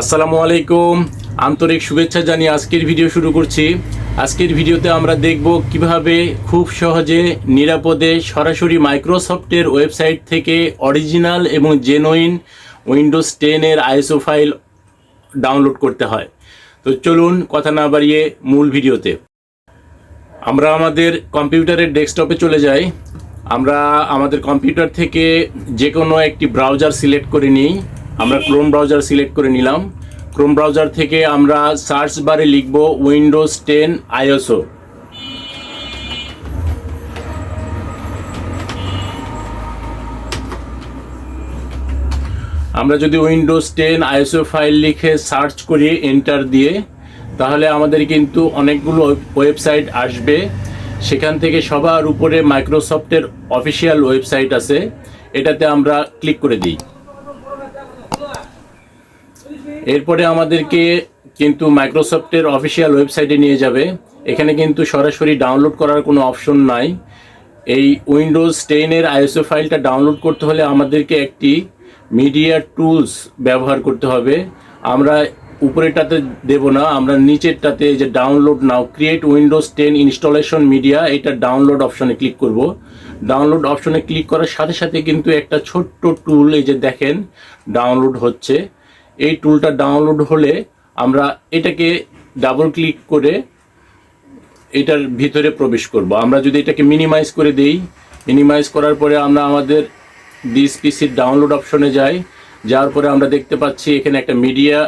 আসসালামু আলাইকুম। আন্তরিক শুভেচ্ছা জানিয়ে আজকের ভিডিও শুরু করছি। আজকের ভিডিওতে আমরা দেখব কীভাবে খুব সহজে নিরাপদে সরাসরি মাইক্রোসফটের ওয়েবসাইট থেকে অরিজিনাল এবং জেনুইন উইন্ডোজ টেনের আইএসও ফাইল ডাউনলোড করতে হয়। তো চলুন কথা না বাড়িয়ে মূল ভিডিওতে। আমরা আমাদের কম্পিউটারের ডেস্কটপে চলে যাই। আমরা আমাদের কম্পিউটার থেকে যে কোনো একটি ব্রাউজার সিলেক্ট করে নিই। আমরা ক্রোম ব্রাউজার সিলেক্ট করে নিলাম। ক্রোম ব্রাউজার থেকে আমরা সার্চ বারে লিখব উইন্ডোজ টেন আইএসও আমরা যদি উইন্ডোজ টেন আইএসও ফাইল লিখে সার্চ করি এন্টার দিয়ে, তাহলে আমাদের কিন্তু অনেকগুলো ওয়েবসাইট আসবে। সেখান থেকে সবার উপরে মাইক্রোসফটের অফিসিয়াল ওয়েবসাইট আছে। এটাতে আমরা ক্লিক করে দিই। এরপরে আমাদেরকে কিন্তু মাইক্রোসফটের অফিসিয়াল ওয়েবসাইটে নিয়ে যাবে। এখানে কিন্তু সরাসরি ডাউনলোড করার কোনো অপশন নাই। এই উইন্ডোজ টেনের আইএসও ফাইলটা ডাউনলোড করতে হলে আমাদেরকে একটি মিডিয়া টুলস ব্যবহার করতে হবে। আমরা উপরেরটাতে দেব না, আমরা নিচেরটাতে যে download now create windows ten installation media এটা ডাউনলোড অপশনে ক্লিক করব। ডাউনলোড অপশনে ক্লিক করার সাথে সাথে কিন্তু একটা ছোট্ট টুল এই যে দেখেন ডাউনলোড হচ্ছে। এই টুলটা ডাউনলোড হলে আমরা এটাকে ডাবল ক্লিক করে এটার ভিতরে প্রবেশ করব। আমরা যদি এটাকে মিনিমাইজ করে দেই মিনিমাইজ করার পরে আমরা আমাদের দিস পিসির ডাউনলোড অপশনে যাই। যাওয়ার পরে আমরা দেখতে পাচ্ছি এখানে একটা মিডিয়া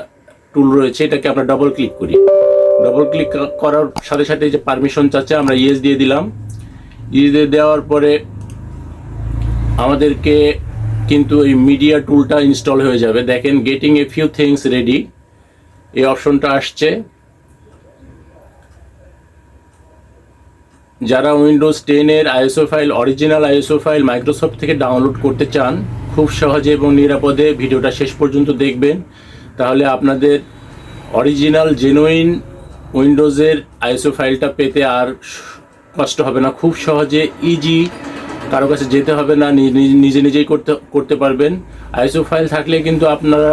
টুল রয়েছে, এটাকে আমরা ডাবল ক্লিক করি। ডাবল ক্লিক করার সাথে সাথে যে পারমিশন চাচ্ছে, আমরা ইয়েস দিয়ে দিলাম। ইয়েস দিয়ে দেওয়ার পরে আমাদেরকে কিন্তু এই মিডিয়া টুলটা ইনস্টল হয়ে যাবে। দেখেন getting a few things ready এই অপশনটা আসছে। যারা উইন্ডোজ টেনের ISO file original ISO file Microsoft থেকে ডাউনলোড করতে চান, খুব সহজে এবং নিরাপদে ভিডিওটা শেষ পর্যন্ত দেখবেন। তাহলে আপনাদের অরিজিনাল জেনুইন উইন্ডোজের আইএসও ফাইলটা পেতে আর কষ্ট হবে না। খুব সহজে ইজি কারও কাছে যেতে হবে না নিজে নিজেই করতে করতে পারবেন। আইএসও ফাইল থাকলে কিন্তু আপনারা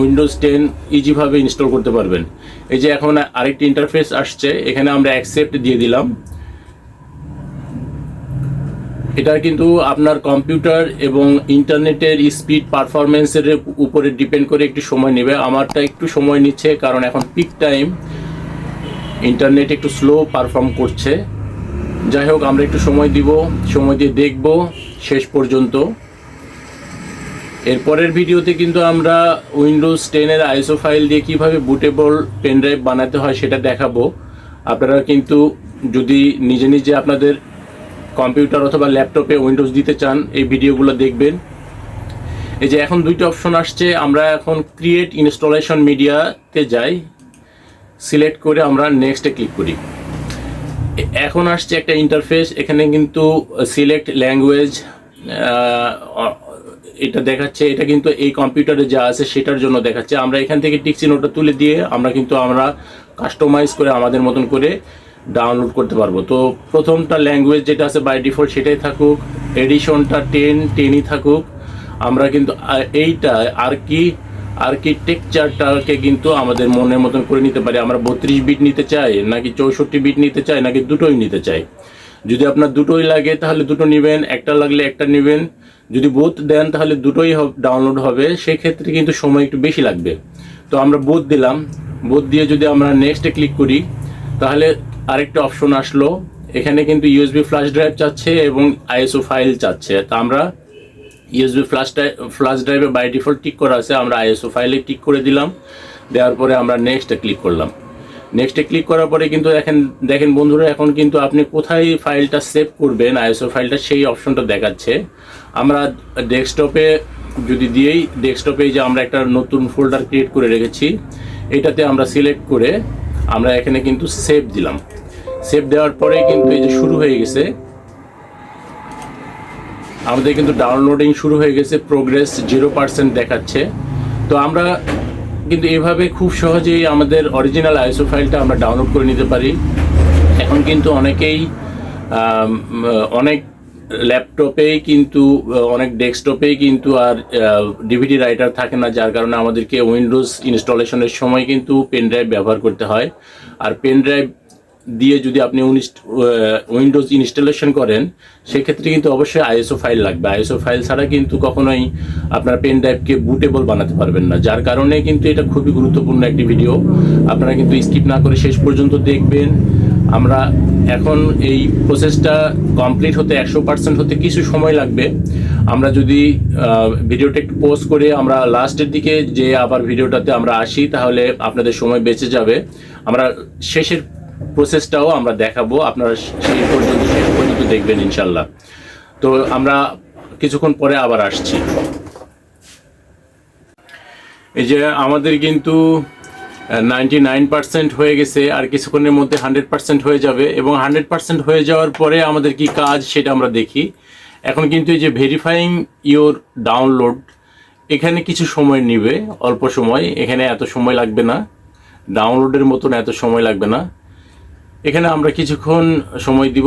উইন্ডোজ টেন ইজিভাবে ইনস্টল করতে পারবেন। এই যে এখন আরেকটি ইন্টারফেস আসছে, এখানে আমরা অ্যাকসেপ্ট দিয়ে দিলাম। এটা কিন্তু আপনার কম্পিউটার এবং ইন্টারনেটের স্পিড পারফরমেন্সের উপরে ডিপেন্ড করে একটু সময় নেবে। আমারটা একটু সময় নিচ্ছে, কারণ এখন পিক টাইম ইন্টারনেট একটু স্লো পারফর্ম করছে। যাই হোক, আমরা একটু সময় দিব, সময় দিয়ে দেখব শেষ পর্যন্ত। এরপরের ভিডিওতে কিন্তু আমরা উইন্ডোজ টেনের আইসো ফাইল দিয়ে কীভাবে বুটেবল পেন ড্রাইভ বানাতে হয় সেটা দেখাবো। আপনারা কিন্তু যদি নিজে নিজে আপনাদের কম্পিউটার অথবা ল্যাপটপে উইন্ডোজ দিতে চান, এই ভিডিওগুলো দেখবেন। এই যে এখন দুইটা অপশন আসছে, আমরা এখন ক্রিয়েট ইনস্টলেশন মিডিয়াতে যাই। সিলেক্ট করে আমরা নেক্সটে ক্লিক করি। এখন আসছে একটা ইন্টারফেস এখানে কিন্তু সিলেক্ট ল্যাঙ্গুয়েজ এটা দেখাচ্ছে, এটা কিন্তু এই কম্পিউটারে যা আছে সেটার জন্য দেখাচ্ছে। আমরা এখান থেকে টিক চিহ্নটা তুলে দিয়ে আমরা কিন্তু আমরা কাস্টমাইজ করে আমাদের মতন করে ডাউনলোড করতে পারব। তো প্রথমটা ল্যাঙ্গুয়েজ যেটা আছে বাই ডিফল্ট সেটাই থাকুক এডিশনটা টেন টেনই থাকুক। আমরা কিন্তু এইটা আর কি আর্কিটেকচারটাকে কিন্তু আমাদের মনের মতন করে নিতে পারি। আমরা বত্রিশ বিট নিতে চাই, নাকি চৌষট্টি বিট নিতে চাই, নাকি দুটোই নিতে চাই। যদি আপনার দুটোই লাগে, তাহলে দুটো নেবেন, একটা লাগলে একটা নেবেন। যদি বোথ দেন, তাহলে দুটোই ডাউনলোড হবে। সেক্ষেত্রে কিন্তু সময় একটু বেশি লাগবে। তো আমরা বোথ দিলাম। বোথ দিয়ে যদি আমরা নেক্সটে ক্লিক করি, তাহলে আরেকটা অপশন আসলো। এখানে কিন্তু ইউএসবি ফ্ল্যাশ ড্রাইভ চাচ্ছে এবং আইএসও ফাইল চাচ্ছে। তা আমরা ইউএসবি ফ্ল্যাশ ফ্ল্যাশ ড্রাইভে বাই ডিফল্ট টিক করা আছে, আমরা আইএসও ফাইলে টিক করে দিলাম, দেওয়ার পরে আমরা নেক্সটে ক্লিক করলাম। নেক্সটে ক্লিক করার পরে কিন্তু এখন দেখেন বন্ধুরা, এখন কিন্তু আপনি কোথায় ফাইলটা সেভ করবেন আইএসও ফাইলটা সেই অপশনটা দেখাচ্ছে। আমরা ডেস্কটপে যদি দিয়েই ডেস্কটপে যে আমরা একটা নতুন ফোল্ডার ক্রিয়েট করে রেখেছি, এটাতে আমরা সিলেক্ট করে আমরা এখানে কিন্তু সেভ দিলাম। সেভ দেওয়ার পরে কিন্তু এই যে শুরু হয়ে গেছে আমাদের কিন্তু ডাউনলোডিং শুরু হয়ে গেছে প্রোগ্রেস জিরো পার্সেন্ট দেখাচ্ছে। তো আমরা কিন্তু এভাবে খুব সহজেই আমাদের অরিজিনাল আইসো ফাইলটা আমরা ডাউনলোড করে নিতে পারি। এখন কিন্তু অনেকেই অনেক ল্যাপটপেই কিন্তু অনেক ডেস্কটপেই কিন্তু আর ডিভিডি রাইটার থাকে না, যার কারণে আমাদেরকে উইন্ডোজ ইনস্টলেশনের সময় কিন্তু পেন ড্রাইভ ব্যবহার করতে হয়। আর পেন ড্রাইভ দিয়ে যদি আপনি উইন্ডোজ ইনস্টলেশন করেন, সেক্ষেত্রে কিন্তু অবশ্যই আইএসও ফাইল লাগবে। আইএসও ফাইল ছাড়া কিন্তু কখনোই আপনার পেন ড্রাইভকে বুটেবল বানাতে পারবেন না। যার কারণে কিন্তু এটা খুবই গুরুত্বপূর্ণ একটি ভিডিও আপনারা কিন্তু স্কিপ না করে শেষ পর্যন্ত দেখবেন। আমরা এখন এই প্রসেসটা কমপ্লিট হতে একশো পার্সেন্ট হতে কিছু সময় লাগবে। আমরা যদি ভিডিওটা একটু পোস্ট করে আমরা লাস্টের দিকে যে আবার ভিডিওটাতে আমরা আসি, তাহলে আপনাদের সময় বেঁচে যাবে। আমরা শেষের প্রসেসটাও আমরা দেখাবো। আপনারা সেই পর্যন্ত শেষ পর্যন্ত দেখবেন ইনশাল্লাহ। তো আমরা কিছুক্ষণ পরে আবার আসছি। এই যে আমাদের কিন্তু নাইনটি নাইন পার্সেন্ট হয়ে গেছে, আর কিছুক্ষণের মধ্যে হান্ড্রেড পার্সেন্ট হয়ে যাবে। এবং হান্ড্রেড পার্সেন্ট হয়ে যাওয়ার পরে আমাদের কি কাজ সেটা আমরা দেখি। এখন কিন্তু এই যে ভেরিফাইং ইওর ডাউনলোড এখানে কিছু সময় নেবে, অল্প সময়। এখানে এত সময় লাগবে না। ডাউনলোডের মতন এত সময় লাগবে না। এখানে আমরা কিছুক্ষণ সময় দিব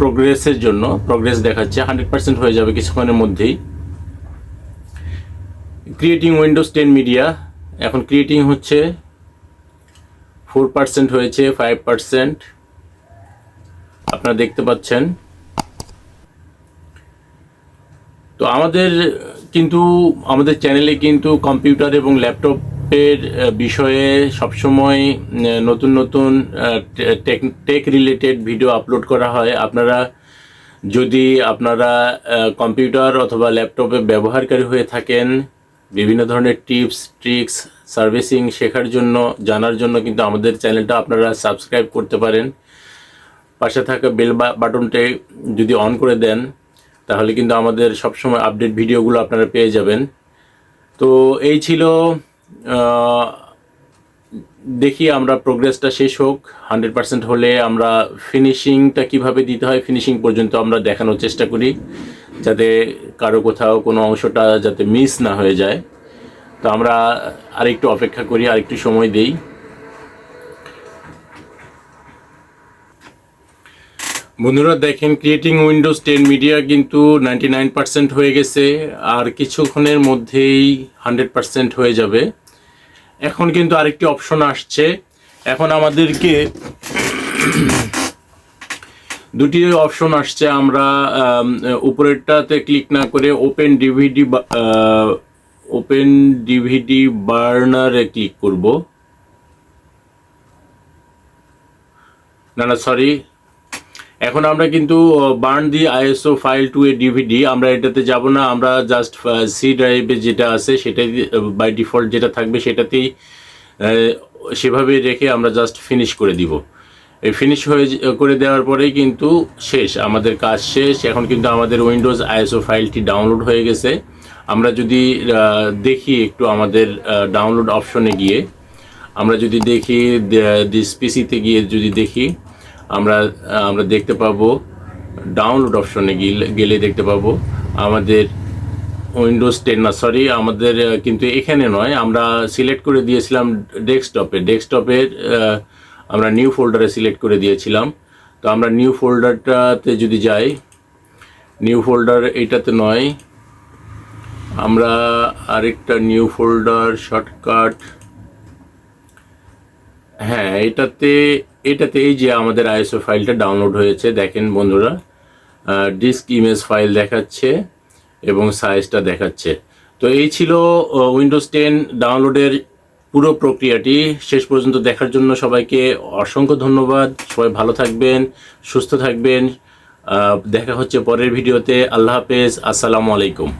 প্রোগ্রেসের জন্য। প্রোগ্রেস দেখাচ্ছে হান্ড্রেড পার্সেন্ট হয়ে যাবে কিছুক্ষণের মধ্যেই। ক্রিয়েটিং উইন্ডোজ টেন মিডিয়া এখন ক্রিয়েটিং হচ্ছে। ফোর পার্সেন্ট হয়েছে ফাইভ পার্সেন্ট আপনারা দেখতে পাচ্ছেন। তো আমাদের কিন্তু, আমাদের চ্যানেলে কিন্তু কম্পিউটার এবং ল্যাপটপের আহ, বিষয়ে সবসময় নতুন নতুন টেক রিলেটেড ভিডিও আপলোড করা হয়। আপনারা যদি আপনারা কম্পিউটার অথবা ল্যাপটপে ব্যবহারকারী হয়ে থাকেন বিভিন্ন ধরনের টিপস ট্রিক্স সার্ভিসিং শেখার জন্য জানার জন্য কিন্তু আমাদের চ্যানেলটা আপনারা সাবস্ক্রাইব করতে পারেন। পাশে থাকা বেল বাটনটি যদি অন করে দেন তাহলে কিন্তু আমাদের সবসময় আপডেট ভিডিওগুলো আপনারা পেয়ে যাবেন। তো এই ছিল দেখি আমরা প্রোগ্রেসটা শেষ হোক। হান্ড্রেড পার্সেন্ট হলে আমরা ফিনিশিংটা কীভাবে দিতে হয় ফিনিশিং পর্যন্ত আমরা দেখানোর চেষ্টা করি, যাতে কারও কোথাও কোনো অংশটা যাতে মিস না হয়ে যায়। তো আমরা আরেকটু অপেক্ষা করি, আরেকটু সময় দেই। বন্ধুরা দেখেন ক্রিয়েটিং উইন্ডোজ টেন মিডিয়া কিন্তু নাইনটি নাইন পার্সেন্ট হয়ে গেছে, আর কিছুক্ষণের মধ্যেই হান্ড্রেড পার্সেন্ট হয়ে যাবে। এখন কিন্তু আরেকটি অপশন আসছে। এখন আমাদেরকে দুটি অপশন আসছে আমরা উপরেরটাতে ক্লিক না করে ওপেন ডিভিডি ওপেন ডিভিডি বার্নারে ক্লিক করব। না না সরি এখন আমরা কিন্তু burn the ISO file to a DVD আমরা এটাতে যাব না, আমরা জাস্ট সি ড্রাইভে যেটা আছে সেটাই বাই ডিফল্ট যেটা থাকবে সেটাতেই সেভাবে রেখে আমরা জাস্ট ফিনিশ করে দিব। এই ফিনিশ হয়ে করে দেওয়ার পরেই কিন্তু শেষ, আমাদের কাজ শেষ। এখন কিন্তু আমাদের উইন্ডোজ আইএসও ফাইলটি ডাউনলোড হয়ে গেছে। আমরা যদি দেখি একটু আমাদের ডাউনলোড অপশনে গিয়ে, আমরা যদি দেখি দিস পিসিতে গিয়ে যদি দেখি আমরা আমরা দেখতে পাবো ডাউনলোড অপশনে গেলে দেখতে পাবো আমাদের উইন্ডোজ টেন না সরি আমাদের কিন্তু এখানে নয়, আমরা সিলেক্ট করে দিয়েছিলাম ডেস্কটপে ডেস্কটপের আমরা নিউ ফোল্ডারে সিলেক্ট করে দিয়েছিলাম। তো আমরা নিউ ফোল্ডারটাতে যদি যাই নিউ ফোল্ডার এইটাতে নয়, আমরা আরেকটা নিউ ফোল্ডার শর্টকাট হ্যাঁ এটাতে এটাতে এই যে আমাদের আইএসও ফাইলটা ডাউনলোড হয়েছে, দেখেন বন্ধুরা ডিস্ক ইমেজ ফাইল দেখাচ্ছে এবং সাইজটা দেখাচ্ছে। তো এই ছিল উইন্ডোজ টেন ডাউনলোডের পুরো প্রক্রিয়াটি। শেষ পর্যন্ত দেখার জন্য সবাইকে অসংখ্য ধন্যবাদ। সবাই ভালো থাকবেন, সুস্থ থাকবেন। দেখা হচ্ছে পরের ভিডিওতে। আল্লাহ হাফেজ। আসসালামু আলাইকুম।